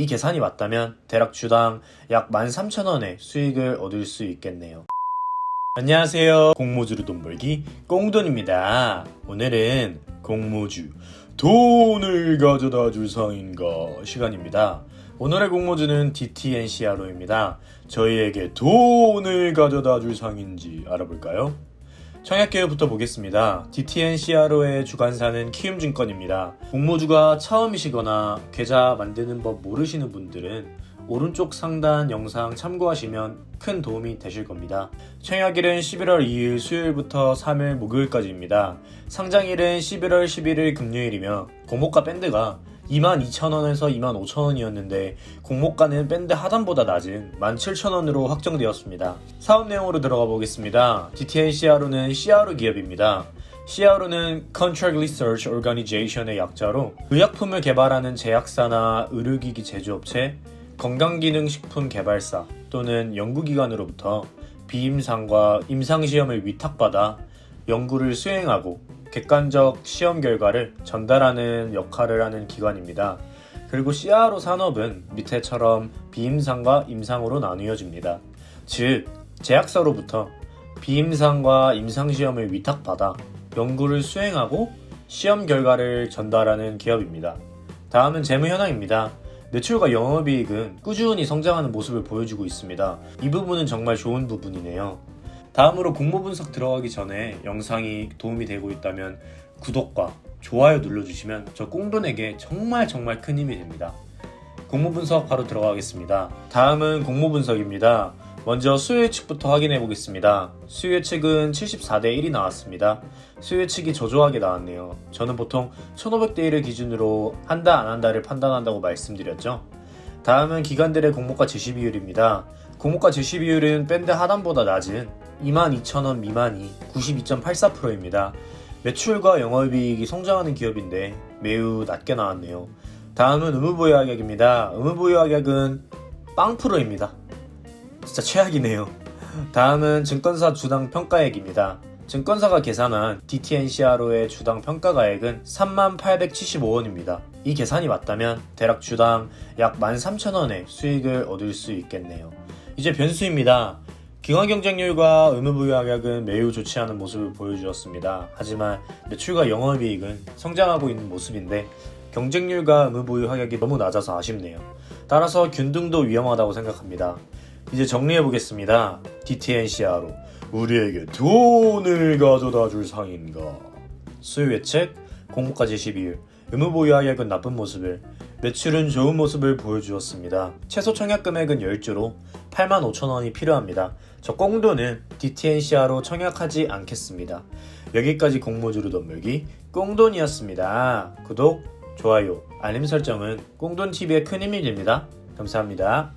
이 계산이 맞다면 대략 주당 약 13,000원의 수익을 얻을 수 있겠네요. 안녕하세요. 공모주로 돈 벌기 꽁돈입니다. 오늘은 공모주 돈을 가져다 줄 상인가 시간입니다. 오늘의 공모주는 DTNCRO입니다. 저희에게 돈을 가져다 줄 상인지 알아볼까요? 청약계획부터 보겠습니다. DTNCRO의 주관사는 키움증권입니다. 공모주가 처음이시거나 계좌 만드는 법 모르시는 분들은 오른쪽 상단 영상 참고하시면 큰 도움이 되실 겁니다. 청약일은 11월 2일 수요일부터 3일 목요일까지입니다. 상장일은 11월 11일 금요일이며 공모가 밴드가 22,000원에서 25,000원이었는데 공모가는 밴드 하단보다 낮은 17,000원으로 확정되었습니다. 사업 내용으로 들어가 보겠습니다. DTN CRO는 CRO 기업입니다. CRO는 Contract Research Organization의 약자로 의약품을 개발하는 제약사나 의료기기 제조업체, 건강기능식품 개발사 또는 연구기관으로부터 비임상과 임상시험을 위탁받아 연구를 수행하고 객관적 시험 결과를 전달하는 역할을 하는 기관입니다. 그리고 CRO 산업은 밑에처럼 비임상과 임상으로 나뉘어집니다. 즉, 제약사로부터 비임상과 임상시험을 위탁받아 연구를 수행하고 시험 결과를 전달하는 기업입니다. 다음은 재무 현황입니다. 매출과 영업이익은 꾸준히 성장하는 모습을 보여주고 있습니다. 이 부분은 정말 좋은 부분이네요. 다음으로 공모 분석 들어가기 전에 영상이 도움이 되고 있다면 구독과 좋아요 눌러주시면 저 꽁돈에게 정말 정말 큰 힘이 됩니다. 공모 분석 바로 들어가겠습니다. 다음은 공모 분석입니다. 먼저 수요 예측부터 확인해 보겠습니다. 수요 예측은 74대 1이 나왔습니다. 수요 예측이 저조하게 나왔네요. 저는 보통 1500대 1을 기준으로 한다 안 한다를 판단한다고 말씀드렸죠. 다음은 기관들의 공모가 제시 비율입니다. 공모가 제시 비율은 밴드 하단보다 낮은 22,000원 미만이 92.84%입니다. 매출과 영업이익이 성장하는 기업인데 매우 낮게 나왔네요. 다음은 의무보유 하격입니다. 의무보유 하격은 빵 프로입니다. 진짜 최악이네요. 다음은 증권사 주당 평가액입니다. 증권사가 계산한 DTNCRO의 주당 평가가액은 3875원입니다. 이 계산이 맞다면 대략 주당 약 13,000원의 수익을 얻을 수 있겠네요. 이제 변수입니다. 기관 경쟁률과 의무부유 하격은 매우 좋지 않은 모습을 보여주었습니다. 하지만 매출과 영업이익은 성장하고 있는 모습인데 경쟁률과 의무부유 하격이 너무 낮아서 아쉽네요. 따라서 균등도 위험하다고 생각합니다. 이제 정리해 보겠습니다. DTNCR로 우리에게 돈을 가져다 줄 상인가? 수요 예측, 공모가 제시 비율, 의무보유 하격은 나쁜 모습을, 매출은 좋은 모습을 보여주었습니다. 최소 청약 금액은 10주로 85,000원이 필요합니다. 저 꽁돈은 DTNCR로 청약하지 않겠습니다. 여기까지 공모주로 돈 벌기 꽁돈이었습니다. 구독, 좋아요, 알림 설정은 꽁돈TV의 큰 힘이 됩니다. 감사합니다.